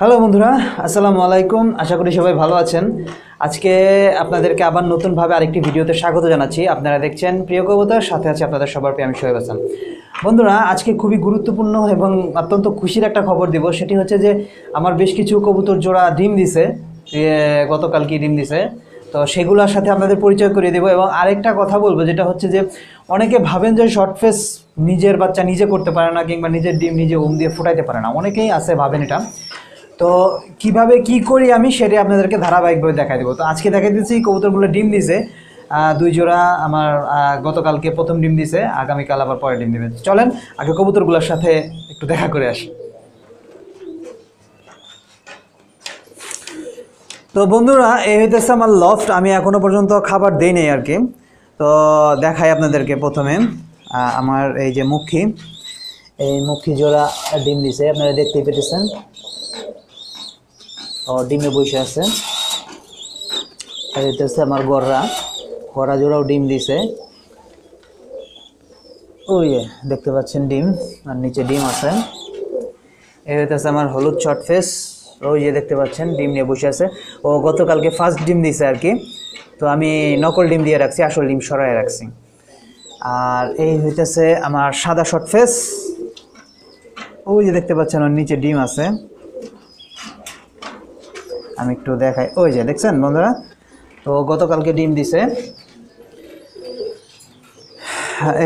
Hello বন্ধুরা। আসসালামু আলাইকুম। আশা করি সবাই ভালো আছেন। আজকে আপনাদেরকে আবার নতুনভাবে আরেকটি ভিডিওতে স্বাগত জানাচ্ছি। আপনারা দেখছেন প্রিয় কবুতর, সাথে আছে আপনাদের সবার প্রিয় আমি শোয়েব হাসান। বন্ধুরা, আজকে খুবই গুরুত্বপূর্ণ এবং অত্যন্ত খুশির একটা খবর দিব। সেটি হচ্ছে যে, আমার বেশ কিছু কবুতর জোড়া ডিম দিছে। গতকাল কি ডিম দিছে? তো সেগুলোর সাথে আপনাদের পরিচয় করিয়ে দেবো এবং আরেকটা কথা বলব, যেটা হচ্ছে যে, অনেকে ভাবেন যে শর্ট ফেস নিজের বাচ্চা নিজে করতে পারে না, কিংবা নিজের ডিম নিজে উম দিয়ে ফুটাইতে পারে না। অনেকেই আছে ভাবেন এটা। তো কীভাবে কি করি আমি সেটা আপনাদেরকে ধারাবাহিকভাবে দেখাই দেবো। তো আজকে দেখাই দিচ্ছি, কবুতরগুলো ডিম দিছে। দুই জোড়া আমার গতকালকে প্রথম ডিম দিছে, আগামীকাল আবার পরে ডিম দিবে। চলেন, আগে কবুতরগুলোর সাথে একটু দেখা করে আসি। তো বন্ধুরা, এই হইতেছে আমার লফট আমি এখনও পর্যন্ত খাবার দেই নাই আর কি। তো দেখাই আপনাদেরকে প্রথমে আমার এই যে মুখী। এই মুখী জোড়া ডিম দিছে, আপনারা দেখতেই পেতেছেন। ডিমে বসে আছে। হচ্ছে আমার গররা গররা জোড়াও ডিম দিছে। ওই যে দেখতে পাচ্ছেন ডিম, আর নিচে ডিম আছে। এই হইতেছে আমার হলুদ শর্ট ফেস ওই যে দেখতে পাচ্ছেন, ডিম নিয়ে বসে আছে। ও, গতকালকে ফার্স্ট ডিম দিছে আর কি। তো আমি নকল ডিম দিয়ে রাখছি, আসল ডিম সরাই রাখছি। আর এই হইতেছে আমার সাদা শর্ট ফেস ওই যে দেখতে পাচ্ছেন, ওর নিচে ডিম আছে। আমি একটু দেখাই। ওই যে দেখছেন বন্ধুরা? তো গতকালকে ডিম দিছে।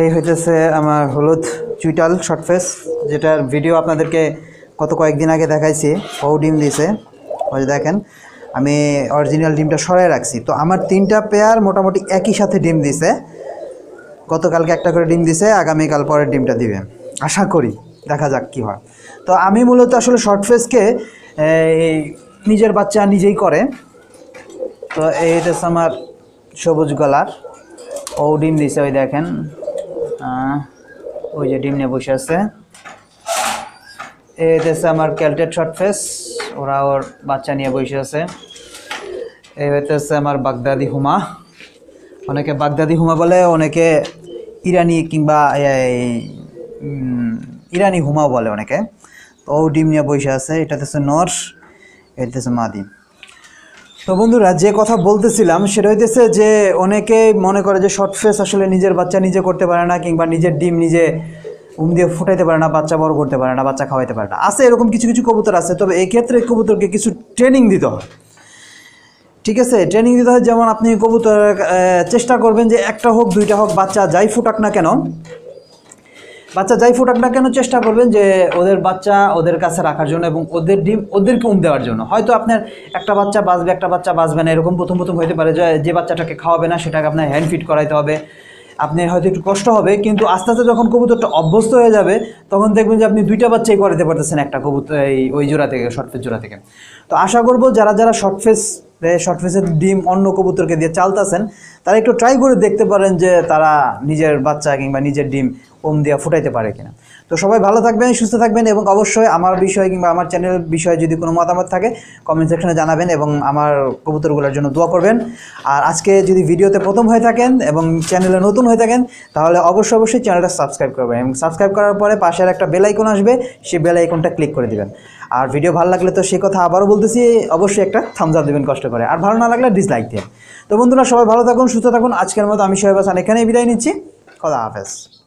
এই হইতেছে আমার হলুদ চুইটাল শর্ট ফেস যেটার ভিডিও আপনাদেরকে গত কয়েকদিন আগে দেখাইছি। ও ডিম দিছে। ওই দেখেন আমি অরিজিনাল ডিমটা সরাই রাখছি। তো আমার তিনটা পেয়ার মোটামুটি একই সাথে ডিম দিছে। গতকালকে একটা করে ডিম দিছে আগামীকাল পরের ডিমটা দিবে। আশা করি দেখা যাক কি হয়। তো আমি মূলত আসলে শর্ট ফেসকে এই, নিজের বাচ্চা নিজেই করে। তো এইটা হচ্ছে আমার সবুজ গলার। ও ডিম দিছে, ওই দেখেন। ওই যে ডিম নিয়ে বসে আছে। এইটা হচ্ছে আমার ক্যালটেড শর্ট ফেস। ওরা ওর বাচ্চা নিয়ে বসে আছে। এই হইতেছে আমার বাগদাদি হুমা। অনেকে বাগদাদি হুমা বলে, অনেকে ইরানি কিংবা ইরানি হুমাও বলে অনেকে। তো ও ডিম নিয়ে বসে আছে। এটা হচ্ছে নর। এটা মাদি তো বন্ধুরা, যে কথা বলতেছিলাম, সেটা হইতেছে যে অনেকে মনে করে যে শর্ট ফেস আসলে নিজের বাচ্চা নিজে করতে পারে না, কিংবা নিজের ডিম নিজে উম দিয়ে ফুটাইতে পারে না, বাচ্চা বড় করতে পারে না, বাচ্চা খাওয়াইতে পারে না। আছে এরকম কিছু কিছু কবুতর আছে, তবে এই ক্ষেত্রে কবুতরকে কিছু ট্রেনিং দিতে হয় ঠিক আছে ট্রেনিং দিতে হয়, যেমন আপনি কবুতর চেষ্টা করবেন যে একটা হোক, দুইটা হোক, বাচ্চা যাই ফুটাক না কেন বাচ্চা যাই ফুটাক না কেন চেষ্টা করবেন যে ওদের বাচ্চা ওদের কাছে রাখার জন্য এবং ওদের ডিম, ওদেরকে উম দেওয়ার জন্য। হয়তো আপনার একটা বাচ্চা বাঁচবে, একটা বাচ্চা বাঁচবে না, এরকম প্রথম প্রথম হতে পারে যে বাচ্চাটাকে খাওয়াবে না, সেটাকে আপনার হ্যান্ড ফিট করাইতে হবে। আপনি হয়তো একটু কষ্ট হবে, কিন্তু আস্তে আস্তে যখন কবুতরটা অভ্যস্ত হয়ে যাবে, তখন দেখবেন যে আপনি দুইটা বাচ্চাই করাতে পারতেছেন একটা কবুতর, এই ওই জোড়া থেকে শর্ট ফেস জোড়া থেকে। তো আশা করব যারা যারা শর্ট ফেস শর্ট ফেসের ডিম অন্য কবুতরকে দিয়ে চালতাছেন, তারা একটু ট্রাই করে দেখতে পারেন যে তারা নিজের বাচ্চা কিংবা নিজের ডিম ওম দিয়া ফুটাইতে পারে কিনা। তো সবাই ভালো থাকবেন, সুস্থ থাকবেন এবং অবশ্যই আমার বিষয়ে কিংবা আমার চ্যানেলের বিষয়ে যদি কোনো মতামত থাকে কমেন্ট সেকশনে জানাবেন এবং আমার কবুতরগুলোর জন্য দোয়া করবেন। আর আজকে যদি ভিডিওতে প্রথম হয়ে থাকেন এবং চ্যানেলে নতুন হয়ে থাকেন, তাহলে অবশ্যই অবশ্যই চ্যানেলটা সাবস্ক্রাইব করবেন এবং সাবস্ক্রাইব করার পরে পাশের একটা বেল আইকন আসবে, সেই বেল আইকনটা ক্লিক করে দিবেন। আর ভিডিও ভালো লাগলে তো সে কথা আবারও বলতেছি, অবশ্যই একটা থামস আপ দেবেন কষ্ট করে। আর ভালো না লাগলে ডিসলাইক দিন তো বন্ধুরা সবাই ভালো থাকুন, সুস্থ থাকুন। আজকের মতো আমি সোহেব হাসান এখানেই বিদায় নিচ্ছি। খোদা হাফেজ।